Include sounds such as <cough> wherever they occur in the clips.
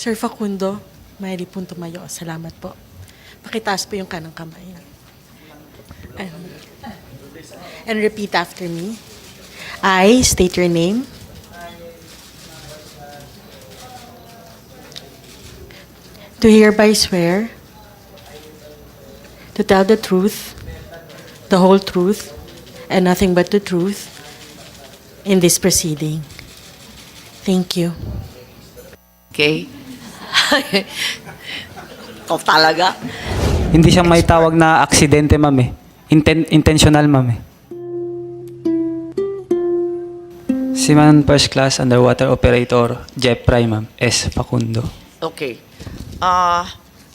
Sir Facundo, Maeli pong tumayo. Salamat po. Pakitaas po yung kanang kamay. And, and repeat after me. I state your name. To hereby swear to tell the truth, the whole truth, and nothing but the truth in this proceeding. Thank you. Okay? Ikaw talaga? Hindi siya may tawag na aksidente, ma'am eh. Inten- intentional, ma'am eh. Seaman First Class Underwater Operator, Jeff Fry, ma'am. S. Facundo. Okay. Ah,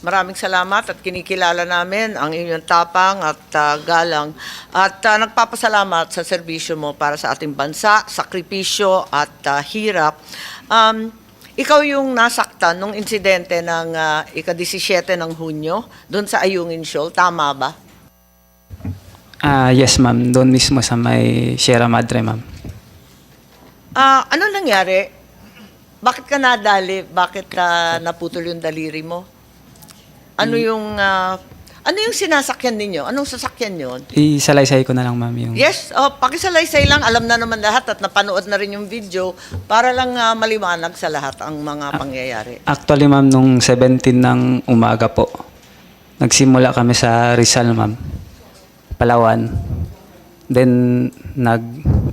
maraming salamat at kinikilala namin ang inyong tapang at ah, galang at ah, nagpapasalamat sa serbisyo mo para sa ating bansa, sakripisyo at ah, hirap. Um, ikaw yung nasaktan nung insidente ng ah, ika-17 ng Hunyo doon sa Ayungin Shoal, tama ba? Ah, yes, ma'am. Doon mismo sa may Sierra Madre, ma'am. Ah, ano nangyari? Bakit ka nadali? Bakit ka naputol yung daliri mo? Ano yung ah, ano yung sinasakyan ninyo? Anong sasakyan yon? Isalaysay ko na lang, ma'am, yung... Yes, oh, pakisalaysay lang. Alam na naman lahat at napanood na rin yung video para lang ah, maliwanag sa lahat ang mga pangyayari. Actually, ma'am, nung 17 ng umaga po, nagsimula kami sa Rizal, ma'am. Palawan. Then, nag,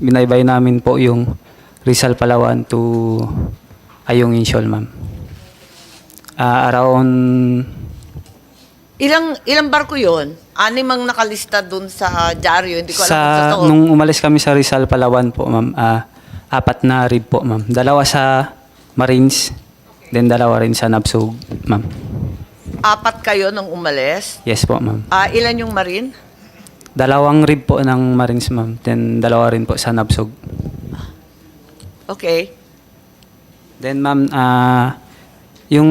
binaybay namin po yung Rizal, Palawan to Ayungin Shoal, ma'am. Ah, around, Ilang ilang barko yon? Anim ang nakalista dun sa dyaryo. Hindi ko alam kung sa, totoo. nung umalis kami sa Rizal, Palawan po, ma'am, ah, apat na rib po, ma'am. Dalawa sa Marines, then dalawa rin sa Nabsug, ma'am. Apat kayo nung umalis. Yes po, ma'am. Ah, ilan yung marine? Dalawang rib po ng Marines, ma'am. Then dalawa rin po sa Nabsug. Okay. Then ma'am, ah yung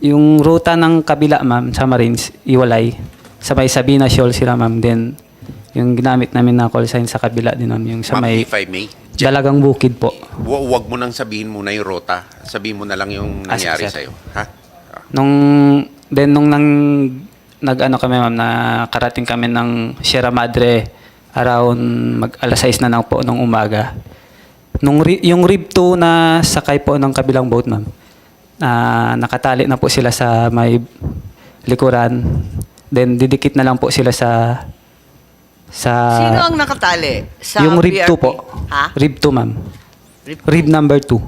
yung ruta ng kabila ma'am sa Marines, iwalay. Sabay Sabina Shoal sila ma'am. Then yung ginamit namin na call sign sa kabila din ma'am, yung sa Ma'am, may if I may, Dalagang Bukid po. hu- huwag mo nang sabihin muna yung rota. Sabihin mo na lang yung Ah, sige, nangyari sir. sa'yo. Ha? Nung then nung nang nag-ano kami ma'am, nakarating kami ng Sierra Madre around mag alas 6 na lang po nung umaga. Nung ri- yung rib 2 na sakay po ng kabilang boat ma'am. Na nakatali na po sila sa may likuran. Then didikit na lang po sila sa sa Sino ang nakatali? Sa yung rib 2 BRP? po. Ha? Rib 2 ma'am. Rib- Rib number 2.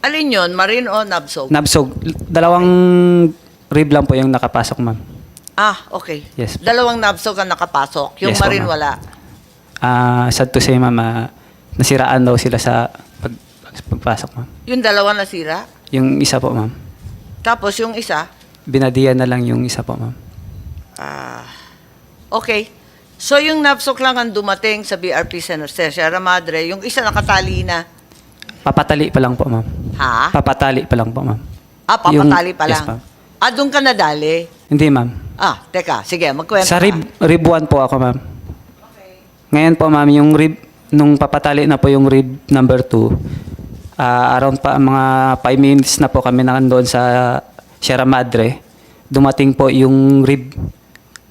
Alin yon? Marine o Nabsog? Nabsog. Dalawang rib lang po yung nakapasok ma'am. ah, okay. Yes po. Dalawang Nabsog ang nakapasok. Yung Yes po, Marine ma'am. wala. Ah, sad to say, ma'am, ah, nasiraan daw sila sa pag- pagpasok, ma'am. Yung dalawa nasira. Yung isa po, ma'am. Tapos yung isa, Binadiyan na lang yung isa po, ma'am. ah, okay. So yung Nabsog lang ang dumating sa BRP Center Sierra Madre. Yung isa nakatali na. Papatali pa lang po, ma'am. Ha? Papatali pa lang po, ma'am. Ah, papatali pa Yes, lang. ma'am. ah, doon ka nadali. Hindi, ma'am. Ah, teka. Sige, magkwento Sa ka. rib, rib 1 po ako, ma'am. Ngayon po, ma'am, yung rib, nung papatali na po yung rib number 2, ah, around pa mga 5 minutes na po kami nandoon sa Sierra Madre. Dumating po yung rib,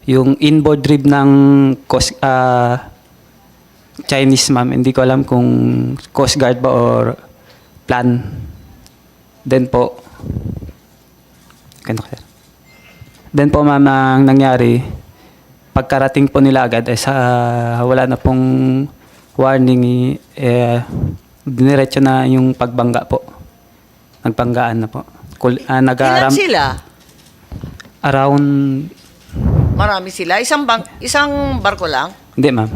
yung inboard rib ng Coast, ah, Chinese, ma'am. Hindi ko alam kung Coast Guard ba or plan. Then po, ganito sir. Then po ma'am, ang nangyari, pagkarating po nila agad, eh, sa, wala na pong warning, eh, diniretso na yung pagbangga po. Nagbanggaan na po. Kul, ah, Ilan nag-aaram, sila? around, Marami sila. Isang bang, isang barko lang? hindi ma'am,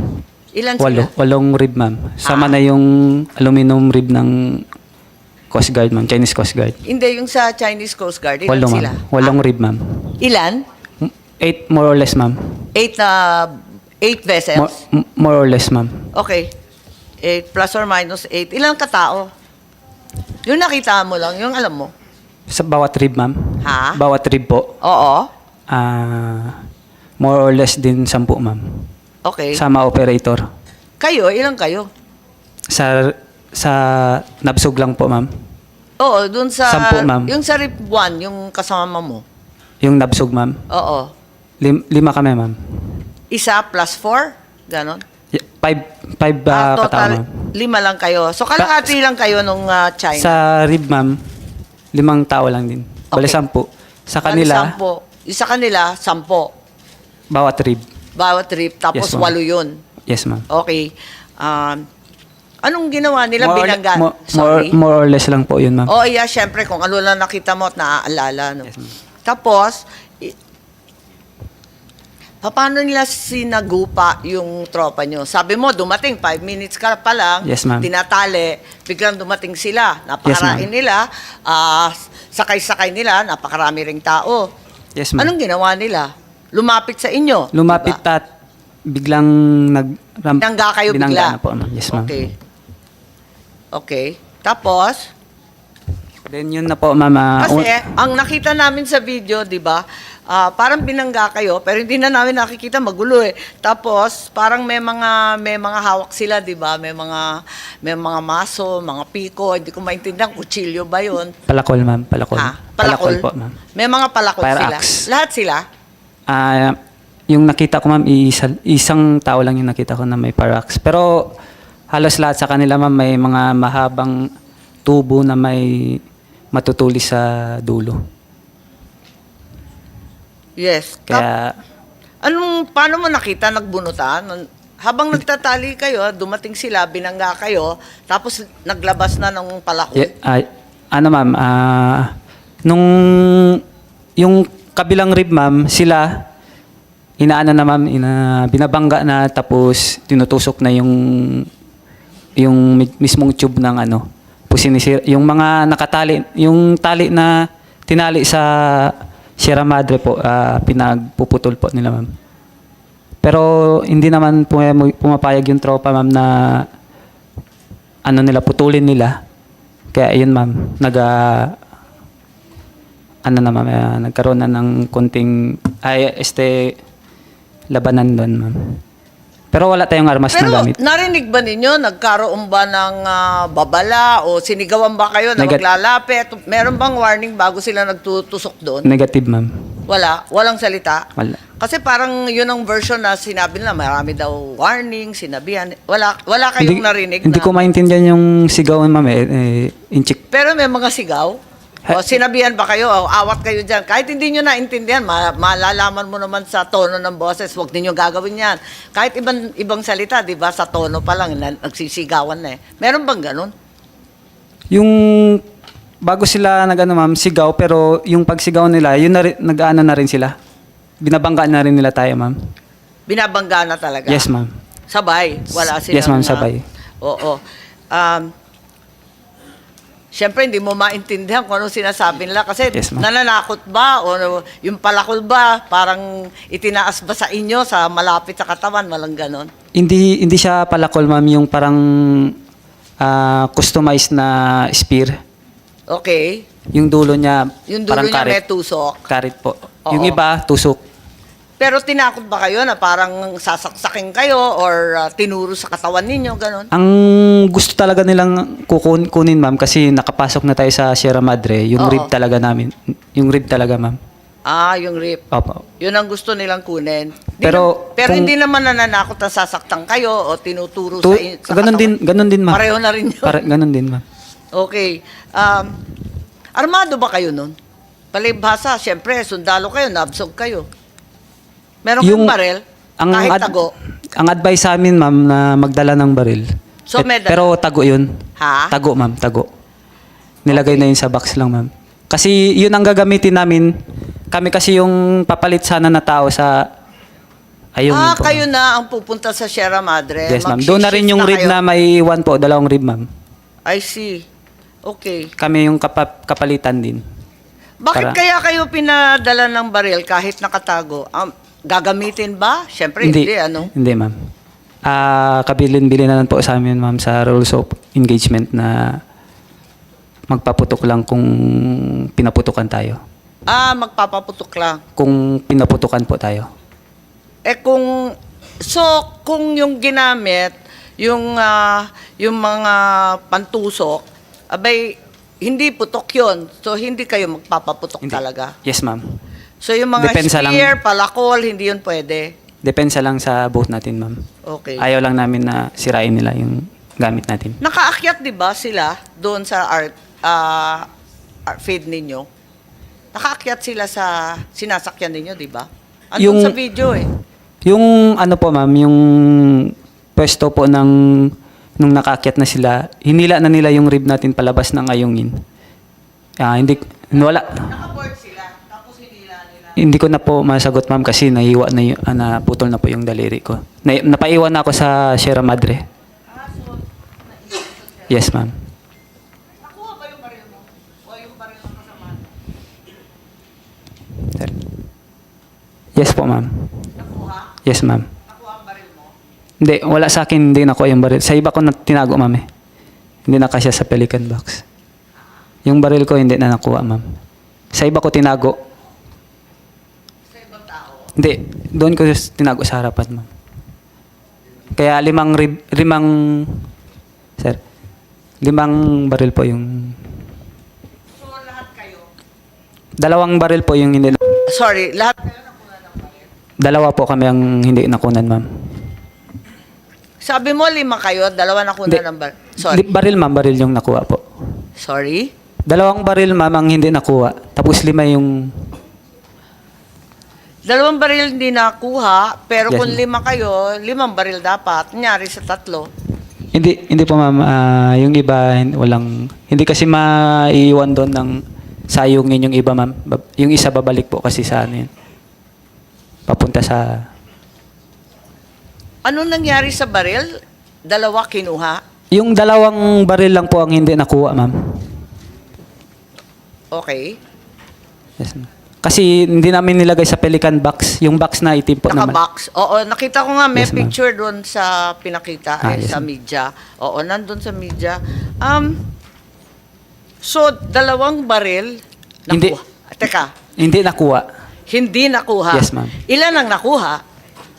Ilan walo, sila? walong rib ma'am. Sama Ah. na yung aluminum rib ng Coast Guard ma'am, Chinese Coast Guard. Hindi, yung sa Chinese Coast Guard. Ilan Walo sila? ma'am, walong rib ma'am. Ilan? Eight more or less ma'am. Eight na, eight vessels? m- more or less ma'am. Okay. Eight plus or minus eight. Ilang katao? Yung nakita mo lang, yung alam mo. Sa bawat rib ma'am. Ha? Bawat rib po. Oo. Ah, more or less din sampu, ma'am. Okay. Sama operator. kayo, ilang kayo? Sa sa nabsog lang po, ma'am. Oo, dun sa... Sampu, ma'am. Yung sa RIP 1, yung kasama mo. Yung nabsog, ma'am. Oo. Lim- lima kami, ma'am. Isa plus 4? Ganon? Y- Five, five Ah, uh, katao, ma'am. lima lang kayo. So, kalahati lang kayo nung ah, China. Sa rib, ma'am, limang tao lang din. Bale, Okay. sampu. Sa Bali, kanila, Sampo. Yung sa kanila, sampo. bawat rib. Bawat trip. Tapos Yes, ma'am. walo yun. Yes, ma'am. Okay. Um, anong ginawa nila More, or- binangga? mo- more, Sorry. more or less lang po yun, ma'am. Oo, yeah, syempre, kung ano lang nakita mo at naaalala. No? Tapos, i- paano nila sinagupa yung tropa nyo? Sabi mo, dumating, five minutes ka pa lang, Yes, ma'am. tinatali, biglang dumating sila. Napakarain nila, ah, sakay-sakay nila, napakarami ring tao. Yes, ma'am. Anong ginawa nila? Lumapit sa inyo. Lumapit diba? at biglang nag... Ram, Binangga kayo binangga bigla. na po, ma'am. Yes, ma'am. Okay. Okay. Tapos, Then yun na po, ma'am. ah, Kasi un- ang nakita namin sa video, 'di ba? Ah, parang binangga kayo, pero hindi na namin nakikita magulo eh. Tapos parang may mga may mga hawak sila, 'di ba? May mga may mga maso, mga piko, hindi ko maintindihan kutsilyo ba 'yon? palakol, ma'am. Palakol. Ha? Palakol? po, ma'am. May mga palakol Fire sila. axe. Lahat sila? Ah, yung nakita ko, ma'am, isa, isang tao lang yung nakita ko na may parax. Pero halos lahat sa kanila, ma'am, may mga mahabang tubo na may matutulis sa dulo. Yes. Kaya, anong paano mo nakita nagbunutan? Habang nagtatali kayo, dumating sila, binangga kayo, tapos naglabas na ng palakol. y- ay, ano, ma'am, ah, nung yung kabilang rib, ma'am, sila, inaano na, ma'am, ina, binabangga na, tapos tinutusok na yung yung mi- mismong tube ng ano, pusinisir, yung mga nakatali, yung tali na tinali sa Sierra Madre po, ah, pinagpuputol po nila, ma'am. Pero hindi naman pum- pumapayag yung tropa, ma'am, na ano nila, putulin nila. Kaya yun, ma'am, nag, ah, ano na, ma'am, ah, nagkaroon na ng konting, ay, este, labanan doon, ma'am. Pero wala tayong armas Pero na gamit. narinig ba ninyo, nagkaroon ba ng ah, babala o sinigawan ba kayo na Negat- maglalapit? Meron bang warning bago sila nagtutusok doon? Negative, ma'am. Wala? Walang salita? Wala. Kasi parang yun ang version na sinabi nila, marami daw warning, sinabihan. Wala, wala kayong narinig Hindi na. ko maintindihan yung sigawan, ma'am, eh, eh. Pero may mga sigaw? O sinabihan ba kayo? O awat kayo dyan? Kahit hindi nyo naintindihan, ma- malalaman mo naman sa tono ng boses, huwag ninyo gagawin yan. Kahit ibang, ibang salita, di ba, sa tono pa lang, na, nagsisigawan na eh. Meron bang ganun? Yung bago sila nag ano, ma'am, sigaw, pero yung pagsigaw nila, yun na rin, nag-ano na rin sila. Binabangga na rin nila tayo, ma'am. Binabangga na talaga? Yes, ma'am. Sabay? Wala silang... Yes, ma'am, ah, sabay. oo. Um, Siyempre, hindi mo maintindihan kung anong sinasabi nila kasi Yes, nananakot ba o yung palakol ba parang itinaas ba sa inyo sa malapit sa katawan, walang ganon. Hindi hindi siya palakol, ma'am, yung parang ah, customized na spear. Okay. Yung dulo niya, Yung dulo parang niya karit. may tusok. Karit po. Oo. Yung iba, tusok. Pero tinakot ba kayo na parang sasaksakin kayo or uh, tinuro sa katawan ninyo, ganon? Ang gusto talaga nilang kukun, kunin, ma'am, kasi nakapasok na tayo sa Sierra Madre, yung Oo. rib talaga namin. Yung rib talaga, ma'am. Ah, yung rip. Opo. Yun ang gusto nilang kunin. Di Pero na- pero kung- hindi naman nananakot na sasaktan kayo o tinuturo Tu- sa, in- sa ganun din, katawan. ganun din, ma'am. Pareho na rin yun. Pare, ganun din, ma'am. Okay. Um, armado ba kayo nun? Palibhasa, syempre, sundalo kayo, nabsog kayo. Meron kayong barel? kahit ad- tago? Ang advice sa amin, ma'am, na magdala ng baril. So, Eh, may pero tago yun. Ha? Tago, ma'am, tago. Nilagay na yun sa box lang, ma'am. Kasi yun ang gagamitin namin. Kami kasi yung papalit sana na tao sa... Ayun ah, po, kayo na ang pupunta sa Sierra Madre. Yes, ma'am. Doon na rin yung rib kayo. na may one po, dalawang rib, ma'am. I see. Okay. Kami yung kapa- kapalitan din. Bakit Para- kaya kayo pinadala ng baril kahit nakatago? Um, gagamitin ba? Syempre, hindi, ano? Hindi, ma'am. Ah, kabilin-bilin na lang po sa amin, ma'am, sa rules of engagement na magpaputok lang kung pinaputukan tayo. Ah, magpapaputok lang. Kung pinaputukan po tayo. Eh kung so kung yung ginamit yung ah, yung mga pantusok, abay hindi putok yon So, hindi kayo magpapaputok Hindi. talaga. Yes, ma'am. So, yung mga Depensa lang. spear, palakol, hindi yun pwede. Depensa lang sa boat natin, ma'am. Okay. Ayaw lang namin na sirain nila yung gamit natin. Nakaakyat, di ba, sila doon sa art, ah, art feed ninyo? Nakaakyat sila sa sinasakyan ninyo, di ba? Andun Yung- sa video eh. Yung ano po, ma'am, yung pwesto po ng nung nakaakyat na sila, hinila na nila yung rib natin palabas ng ayungin. Ah, hindi wala Nakaboard sila, tapos hinila nila. Hindi ko na po masagot ma'am kasi nahiwa na yung, ah, naputol na po yung daliri ko. Na, napaiwan na ako sa Sierra Madre. Yes, ma'am. Nakuha ba yung baril mo? O yung baril ng kasama? Yes po, ma'am. Nakuha? Yes, ma'am. Nakuha ang baril mo? Hindi, wala sa akin, hindi na ko yung baril. Sa iba ko na tinago, ma'am eh. Hindi na kasya sa pelican box. Yung baril ko, hindi na nakuha, ma'am. Sa iba ko tinago. Hindi, doon ko tinago sa harapan, ma'am. Kaya limang, rib, limang, sir, limang baril po yung, So, lahat kayo? dalawang baril po yung hindi, Sorry, lahat kayo nakuha ng baril? dalawa po kami ang hindi nakunan, ma'am. Sabi mo, lima kayo, dalawa nakuha Hindi. ng baril. Sorry. Di- baril, ma'am, baril yung nakuha po. Sorry? Dalawang baril, ma'am, ang hindi nakuha. Tapos lima yung, Dalawang baril hindi nakuha, pero Yes, kung ma'am. lima kayo, limang baril dapat. Nyari sa tatlo. Hindi hindi po ma'am, Ah, yung iba hin- walang hindi kasi maiiwan doon ng sayungin yung iba ma'am. Yung isa babalik po kasi sa ano yun. Papunta sa Ano nangyari sa baril? Dalawa kinuha? yung dalawang baril lang po ang hindi nakuha ma'am. Okay. Yes, ma'am. Kasi hindi namin nilagay sa pelican box, yung box na itim po naman. Naka-box. Oo, nakita ko nga may Yes, ma'am. picture doon sa pinakita Ah, eh, yes, sa ma'am. media. Oo, nandun sa media. Um, so, dalawang baril Hindi. nakuha. Teka, Hindi nakuha. hindi nakuha. Yes, ma'am. Ilan ang nakuha?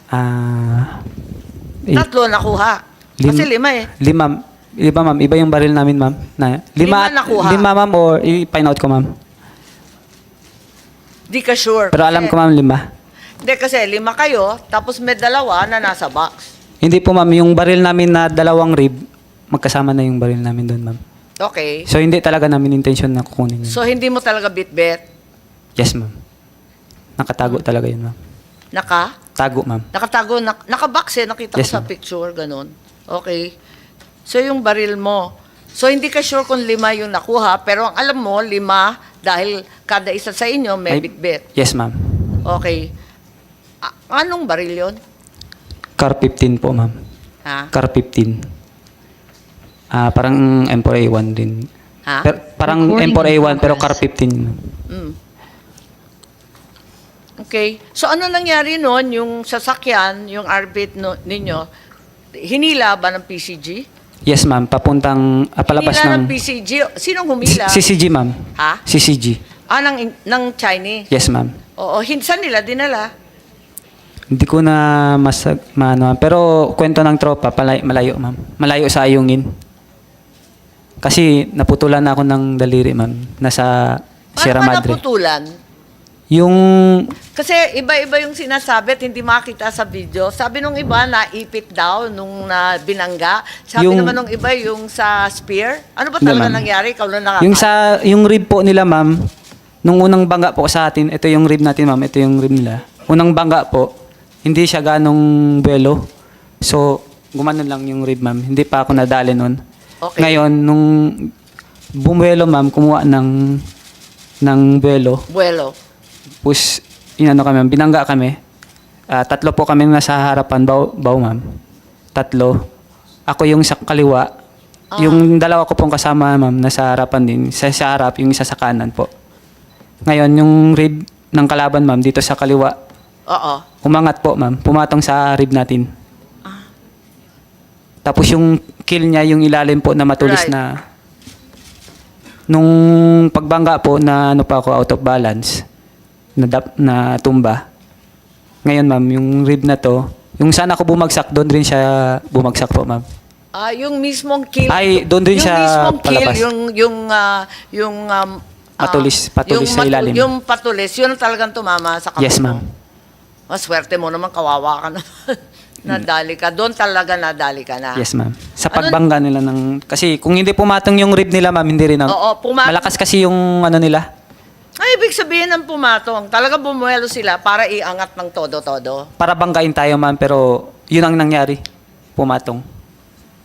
Ah eh, Tatlo nakuha. Lim- Kasi lima eh. lima, iba ma'am, iba yung baril namin ma'am. Na, Lima lima, nakuha. lima ma'am or i-find out ko ma'am. Di ka sure. Pero alam ko ma'am lima. Hindi kasi lima kayo, tapos may dalawa na nasa box. Hindi po ma'am, yung baril namin na dalawang rib, magkasama na yung baril namin doon ma'am. Okay. So hindi talaga namin intention na kukunin yun. So, hindi mo talaga bit-bit. yes ma'am. Nakatago talaga yun ma'am. Naka? Tago ma'am. Nakatago, nak nakabox eh. Nakita Yes, ko sa ma'am. picture, ganun. Okay. So, yung baril mo. So, hindi ka sure kung lima yung nakuha, pero ang alam mo, lima, dahil kada isa sa inyo may Ay- bit-bit. Yes ma'am. Okay. A- anong baril yon? Car 15 po ma'am. Ha? Car 15. Ah, parang M4A1 din. Ha? Per- parang M4A1 pero car 15 ma'am. Mm. Okay. So, ano nangyari noon, yung sasakyan, yung arbit no, ninyo, hinila ba ng PCG? Yes ma'am, papuntang ah, palabas hinila ng ng PCG? Sinong humila? CCG ma'am. Ha? CCG. Ah, ng, ng Chinese? Yes ma'am. Oo, hinsan nila dinala. Hindi ko na mas maano, pero kwento ng tropa palay, malayo ma'am. Malayo sa ayungin. Kasi naputulan na ako ng daliri ma'am. Nasa Sierra Paano Madre. naputulan? Yung Kasi iba-iba yung sinasabi at hindi makita sa video. Sabi nung iba, naipit daw nung na binangga. Sabi Yung- naman nung iba, yung sa spear. Ano ba Hindi, talaga ma'am. nangyari? Ikaw lang nakaka- yung sa yung rib po nila ma'am, nung unang bangga po sa atin, ito yung rib natin ma'am, ito yung rib nila. Unang bangga po, hindi siya ganong buwelo. So, gumanon lang yung rib ma'am. Hindi pa ako nadali nun. Okay. Ngayon, nung bumuelo ma'am, kumuha ng ng buwelo. Buwelo. Tapos, inano kami, ma'am, binangga kami. Ah, tatlo po kami nasa harapan, baw, baw ma'am. Tatlo. Ako yung sa kaliwa. Ah. Yung dalawa ko pong kasama, ma'am, nasa harapan din. Sa, sa harap, yung isa sa kanan po. Ngayon, yung rib ng kalaban, ma'am, dito sa kaliwa, Oo. umangat po, ma'am. Pumatong sa rib natin. Tapos yung kill niya, yung ilalim po na matulis Right. na... Nung pagbangga po na ano pa ako out of balance, na, dap, na tumba. Ngayon ma'am, yung rib na to, yung sana ako bumagsak, doon rin siya bumagsak po ma'am. Ah, yung mismong kill. Ay, doon din yung siya mismong kill, palabas. yung yung ah, yung um, Patulis- patulis yung sa ilalim. Yung patulis, yun ang talagang tumama sa kamay Yes, mo. ma'am. Oh, swerte mo naman, kawawa ka naman. <laughs> nadali ka. Doon talaga nadali ka na. Yes, ma'am. Sa Ano- pagbangga nila ng... Kasi kung hindi pumatong yung rib nila, ma'am, hindi rin. ang- Oo, pumatong- Malakas kasi yung ano nila. Ay, ibig sabihin ng pumatong, talaga bumuelo sila para iangat ng todo-todo. Para banggain tayo, ma'am, pero yun ang nangyari. Pumatong.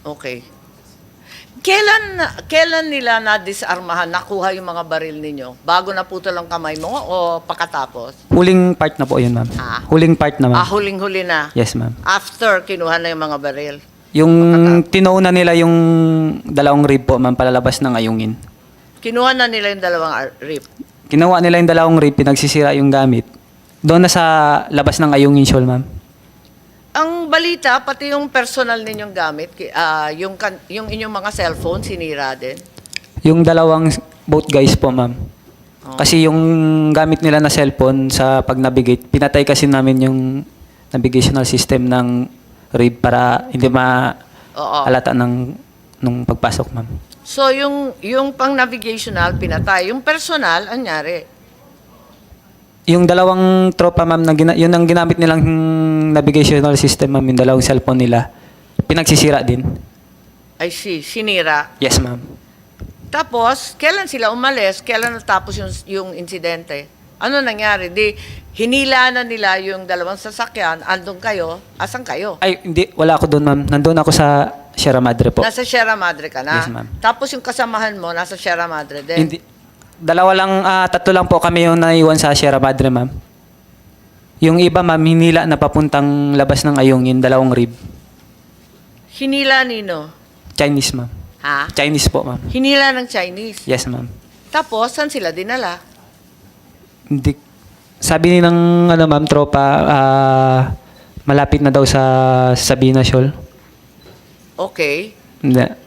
Okay. Kailan kailan nila na-disarmahan, nakuha yung mga baril ninyo? Bago naputol ang kamay mo o pakatapos? Huling part na po yun, ma'am. Ah. Huling part na, ma'am. Ah, huling-huli na. Yes, ma'am. After kinuha na yung mga baril. Yung tinauna nila yung dalawang rib po, ma'am, palalabas ng ayungin. Kinuha na nila yung dalawang ar- rip. Ginawa nila yung dalawang rib, pinagsisira yung gamit. Doon na sa labas ng ayungin shawl, ma'am. Ang balita, pati yung personal ninyong gamit, ah, yung, yung inyong mga cellphone, sinira din. Yung dalawang both guys po, ma'am. Oh. Kasi yung gamit nila na cellphone sa pag-navigate, pinatay kasi namin yung navigational system ng rib para hindi Oo. ma-alata ng nung pagpasok, ma'am. So, yung, yung pang navigational, pinatay. Yung personal, anyari? Yung dalawang tropa, ma'am, na gina- yun ang ginamit nilang navigational system, ma'am, yung dalawang cellphone nila, pinagsisira din. I see, sinira. Yes, ma'am. Tapos, kailan sila umalis? Kailan natapos yung, yung insidente? Ano nangyari? Di, hinila na nila yung dalawang sasakyan, andun kayo, asan kayo? Ay, hindi, wala ako doon, ma'am. Nandun ako sa Sierra Madre po. Nasa Sierra Madre ka na? Yes, ma'am. Tapos yung kasamahan mo, nasa Sierra Madre din? Hindi, dalawa lang, ah, tatlo lang po kami yung naiwan sa Sierra Madre, ma'am. Yung iba, ma'am, hinila na papuntang labas ng ayungin, dalawang rib. Hinila nino? Chinese, ma'am. Ha? Chinese po, ma'am. Hinila ng Chinese. Yes, ma'am. Tapos, saan sila dinala? Hindi, sabi ni ng, ano, ma'am, tropa, ah, malapit na daw sa Sabina Shoal. Okay. Hindi.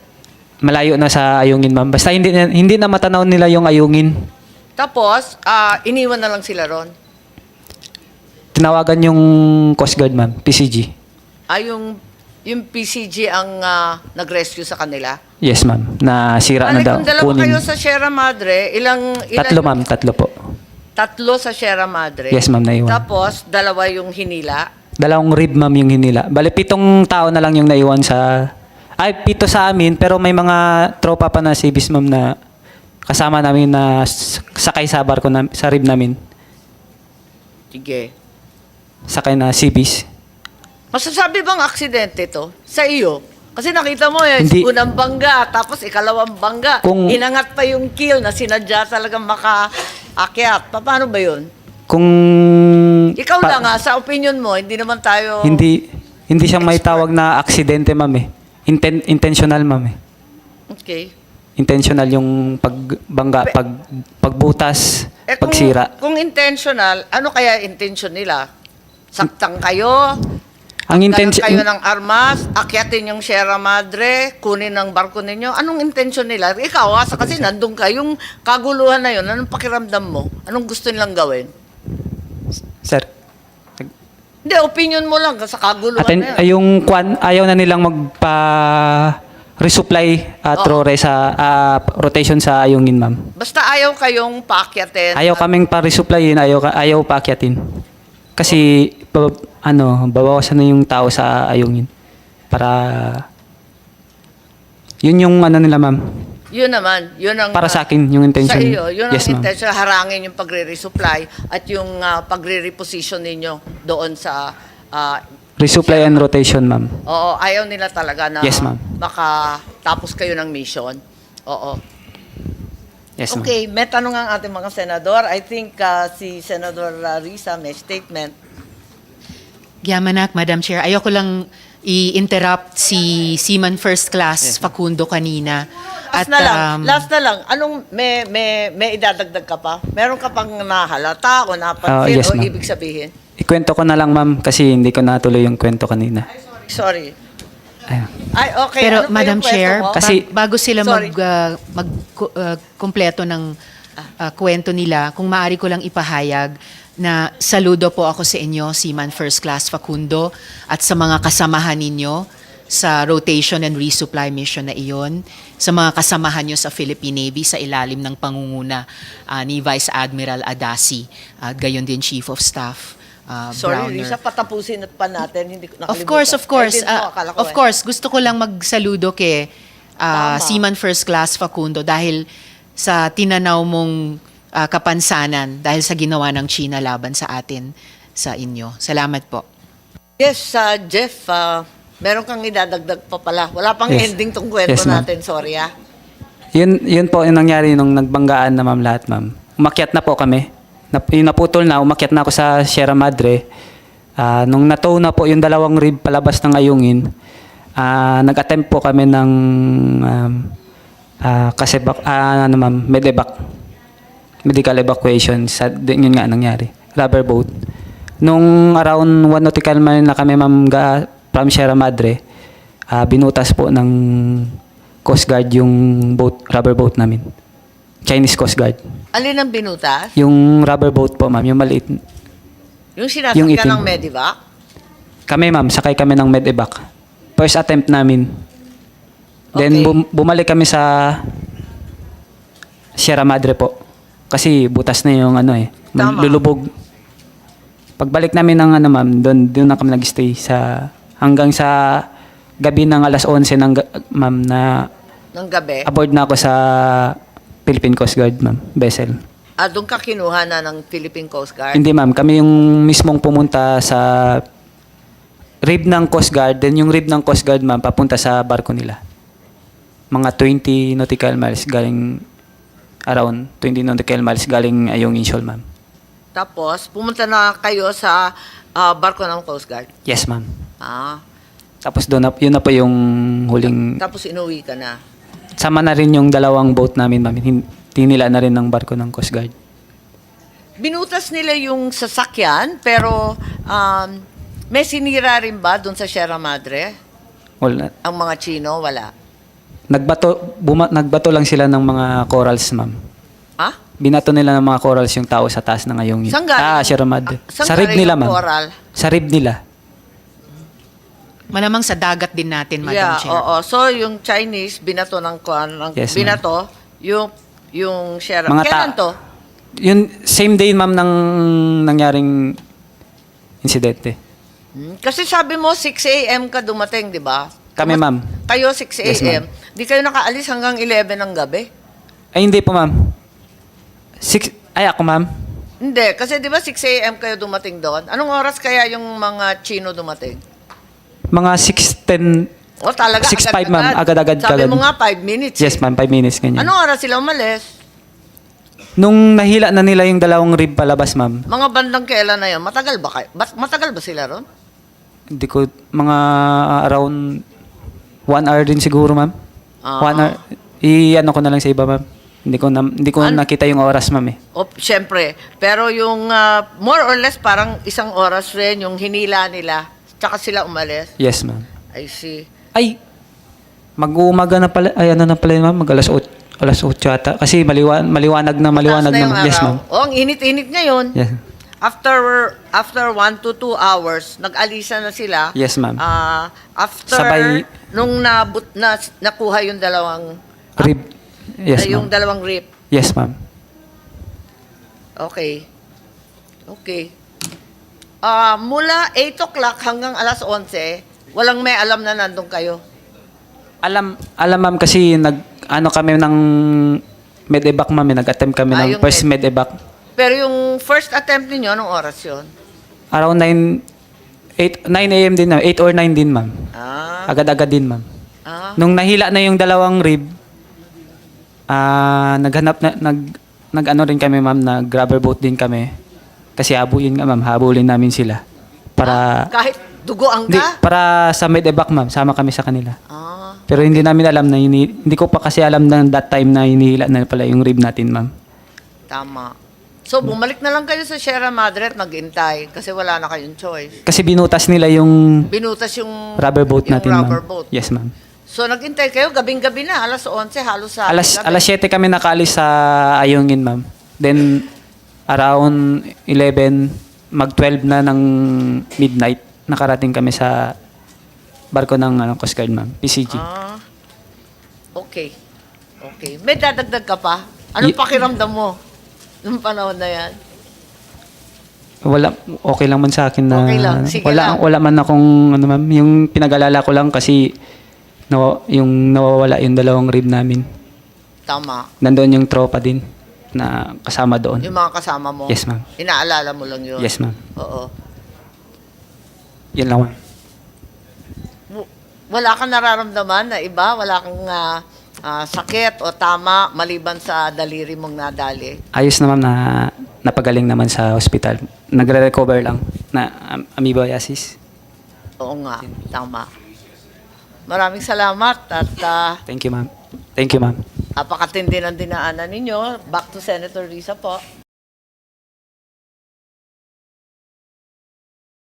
Malayo na sa ayungin, ma'am. Basta hindi, na- hindi na matanaw nila yung ayungin. Tapos, ah, iniwan na lang sila ron. Tinawagan yung Coast Guard, ma'am, PCG. Ah, yung, yung PCG ang ah, nag-rescue sa kanila. Yes, ma'am. Na sira na Ano daw. kung dalawa Kunin. kayo sa Sierra Madre, ilang... ilan Tatlo, ma'am. Tatlo po. Tatlo sa Sierra Madre. Yes, ma'am, naiwan. Tapos, dalawa yung hinila. Dalawang rib, ma'am, yung hinila. Bale, pitong tao na lang yung naiwan sa... Ay, pito sa amin, pero may mga tropa pa na civis, ma'am, na kasama namin na sakay sa barko na, sa rib namin. Sige. Sakay na civis. Masasabi bang aksidente to sa iyo? Kasi nakita mo eh, Hindi. unang bangga, tapos ikalawang bangga. Kung- Inangat pa yung kill na sinadya talagang makaakyat. Pa- Paano ba yun? Kung... Ikaw pa- lang ha, sa opinion mo, hindi naman tayo... Hindi, hindi siya may tawag na aksidente, ma'am, eh. Inten- intentional, ma'am, eh. Okay. Intentional yung pagbangga, pag, pagbutas, Eh kung, pagsira. kung intentional, ano kaya intention nila? Saktan kayo? Ang Galang intention... kayo ng armas, akyatin yung Sierra Madre, kunin ang barko ninyo. Anong intention nila? Ikaw, ha, sa kasi nandun ka, yung kaguluhan na yun, anong pakiramdam mo? Anong gusto nilang gawin? Sir, Hindi, opinion mo lang sa kaguluhan Aten, na yun. yung kwan, ayaw na nilang magpa resupply at Oo. rore sa ah, rotation sa ayungin, ma'am. Basta ayaw kayong paakyatin. Ayaw kaming pa-resupplyin, ayaw, ka- ayaw paakyatin. Kasi, ba, ano, babawasan na yung tao sa ayungin. Para, yun yung ano nila, ma'am. Yun naman, yun ang... Para sa akin, yung intention. Sa iyo, yun ang Yes, ma'am. intention, harangin yung pagre-resupply at yung ah, pagre-reposition ninyo doon sa... ah, Resupply and rotation, ma'am. oo, ayaw nila talaga na Yes, ma'am. makatapos kayo ng mission. Oo. Yes, ma'am. Okay, may tanong ang ating mga senador. I think ah, si Senador Risa may statement. Yamanak, Madam Chair. Ayoko lang i-interrupt si Seaman First Class Facundo kanina. Last na lang, um, last na lang. Anong may may may idadagdag ka pa? Meron ka pang nahalata o napansin Ah, yes, o ma'am. ibig sabihin? Ikwento ko na lang, ma'am, kasi hindi ko natuloy yung kwento kanina. Sorry. Ayun. Ay, okay. Pero ano Madam yung kwento Chair, mo? Kasi- ba- bago sila Sorry. mag uh, mag ku- uh, kumpleto ng uh, kwento nila, kung maaari ko lang ipahayag na saludo po ako sa inyo, Seaman First Class Facundo, at sa mga kasamahan ninyo sa rotation and resupply mission na iyon, sa mga kasamahan nyo sa Philippine Navy sa ilalim ng pangunguna ah, ni Vice Admiral Adasi at gayon din Chief of Staff ah, Sorry, Browner. Risa, patapusin pa natin. Hindi ko nakalimutan. Of course, of course. Eh, akala ko of eh. course, gusto ko lang magsaludo kay Tama. Seaman First Class Facundo dahil sa tinanaw mong ah, kapansanan dahil sa ginawa ng China laban sa atin sa inyo. Salamat po. Yes, uh, Jeff, uh, meron kang idadagdag pa pala. Wala pang Yes. ending tong kwento Yes, ma'am. natin. Sorry, ah. Yun, yun po yung nangyari nung nagbanggaan na ma'am lahat ma'am. Umakyat na po kami. Nap, yung naputol na, umakyat na ako sa Sierra Madre. Ah, nung natow na po yung dalawang rib palabas ng ayungin, ah, nag-attempt po kami ng um, ah, kasebak, ah, ano ma'am, medevac. Medical evacuation. Sa, din yun nga nangyari. Rubber boat. Nung around 1 nautical mile na kami ma'am ga, from Sierra Madre, ah, binutas po ng Coast Guard yung boat, rubber boat namin. Chinese Coast Guard. Alin ang binutas? Yung rubber boat po ma'am, yung maliit. Yung sinasakyan Yung itim. ng Medivac? Kami ma'am, sakay kami ng medevac. First attempt namin. Then Okay. bum- bumalik kami sa Sierra Madre po. Kasi butas na yung ano eh. Tama. Lulubog. Pagbalik namin ng ano ma'am, doon doon na kami nagstay sa hanggang sa gabi ng alas 11 ng ma'am na Ng gabi? aboard na ako sa Philippine Coast Guard ma'am, vessel. Ah, doon ka kinuha na ng Philippine Coast Guard? Hindi ma'am, kami yung mismong pumunta sa rib ng Coast Guard, then yung rib ng Coast Guard ma'am, papunta sa barko nila. Mga 20 nautical miles galing, around 20 nautical miles galing Ayong Inshol ma'am. Tapos, pumunta na kayo sa ah, barko ng Coast Guard? Yes ma'am. Ah, Tapos doon na, yun na po yung huling, tapos inuwi ka na. sama na rin yung dalawang boat namin ma'am, Hin- tinila na rin ng barko ng Coast Guard. Binutas nila yung sasakyan, pero um, may sinira rin ba doon sa Sierra Madre? Wala. Ang mga Chino, wala. Nagbato, buma, nagbato lang sila ng mga corals ma'am. Ha? Binato nila ng mga corals yung tao sa taas ng ayong Saan galing? Ah, Sierra Madre. Ah, saan sa rib galing nila, yung ma'am. coral? Sa rib nila. Malamang sa dagat din natin, Madam yeah, Chair. oo. So, yung Chinese, binato ng kuan, ng, Yes, ma'am. binato, yung, yung Sierra. Mga Kailan ta- to? Yun, same day, ma'am, ng nangyaring insidente. Hmm, Kasi sabi mo, 6 a.m. ka dumating, di ba? Kami, Dumat- ma'am. Kayo, 6 Yes, a.m. Di kayo nakaalis hanggang 11 ng gabi? Ay, hindi po, ma'am. Six, ay, ako, ma'am. Hindi, kasi di ba 6 a.m. kayo dumating doon? Anong oras kaya yung mga Chino dumating? Mga 6.10. O talaga, 6:05, ma'am. agad-agad. Sabi mo nga, 5 minutes. Yes, eh. ma'am. 5 minutes, ganyan. Anong oras sila umalis? Nung nahila na nila yung dalawang rib palabas, ma'am, Mga bandang kailan na yun? Matagal ba kayo? Ba- matagal ba sila ron? hindi ko, mga around one hour din siguro, ma'am. Ah. One hour. I-ano ko na lang sa iba, ma'am. Hindi ko, na, hindi ko An- nakita yung oras, ma'am, eh. O, syempre. Pero yung ah, more or less parang isang oras rin yung hinila nila. Tsaka sila umalis. Yes, ma'am. I see. Ay, mag-uumaga na pala, ay ano na pala yun, ma'am, mag alas 8, alas 8 yata. Kasi maliwan, maliwanag na, maliwanag Taas na. yung ma'am. Yes, araw. ma'am. O, ang init-init ngayon. Yes. After after 1 to 2 hours, nag-alisa na sila. Yes, ma'am. Ah, after Sabay- nung nabut na nakuha yung dalawang Rib. Yes, ah, yung ma'am. dalawang rip. Yes, ma'am. Okay. Okay. Ah, mula 8 o'clock hanggang alas 11, walang may alam na nandun kayo. Alam, alam ma'am kasi nag, ano kami ng medevac ma'am, eh. nag-attempt kami Ah, ng yung first med- medevac. Pero yung first attempt ninyo, anong oras yun? Around 9, 8, 9 a.m. din, ma'am. 8 or 9 din, ma'am. Ah, Agad-agad din, ma'am. ah. Nung nahila na yung dalawang rib, ah naghanap na, nag, nag ano rin kami, ma'am, nag rubber boat din kami. Kasi habulin nga, ma'am, habulin namin sila. Para, Kahit dugoang hindi, ka? para sa medevac, ma'am, sama kami sa kanila. Ah, Pero hindi namin alam na, hini, hindi ko pa kasi alam na that time na hinihila na pala yung rib natin, ma'am. tama. So, bumalik na lang kayo sa Sierra Madre at naghintay kasi wala na kayong choice. Kasi binutas nila yung Binutas yung rubber boat yung natin, rubber ma'am. boat. Yes, ma'am. So, naghintay kayo gabing-gabi na, alas 11, halos sa Alas, gabi. alas 7 kami nakaalis sa Ayungin, ma'am. Then, around 11, mag-12 na ng midnight, nakarating kami sa barko ng ano, Coast Guard, ma'am. PCG. Ah, okay. Okay. May dadagdag ka pa? Anong Y- pakiramdam mo nung panahon na yan? Wala, okay lang man sa akin na Okay lang, sige wala, lang. wala man akong, ano ma'am, yung pinag-alala ko lang kasi nawa, yung nawawala yung dalawang rib namin. Tama. Nandoon yung tropa din na kasama doon. Yung mga kasama mo. Yes, ma'am. Inaalala mo lang yun. Yes, ma'am. Oo. Yan lang, ma'am. Wala kang nararamdaman na iba? Wala kang ah, ah, sakit o tama maliban sa daliri mong nadali? Ayos naman na napagaling naman sa hospital. Nagre-recover lang na am- amoebiasis. Oo nga, tama. Maraming salamat at ah, Thank you, ma'am. Thank you, ma'am. Apakatindi ng dinaanan ninyo. Back to Senator Risa po.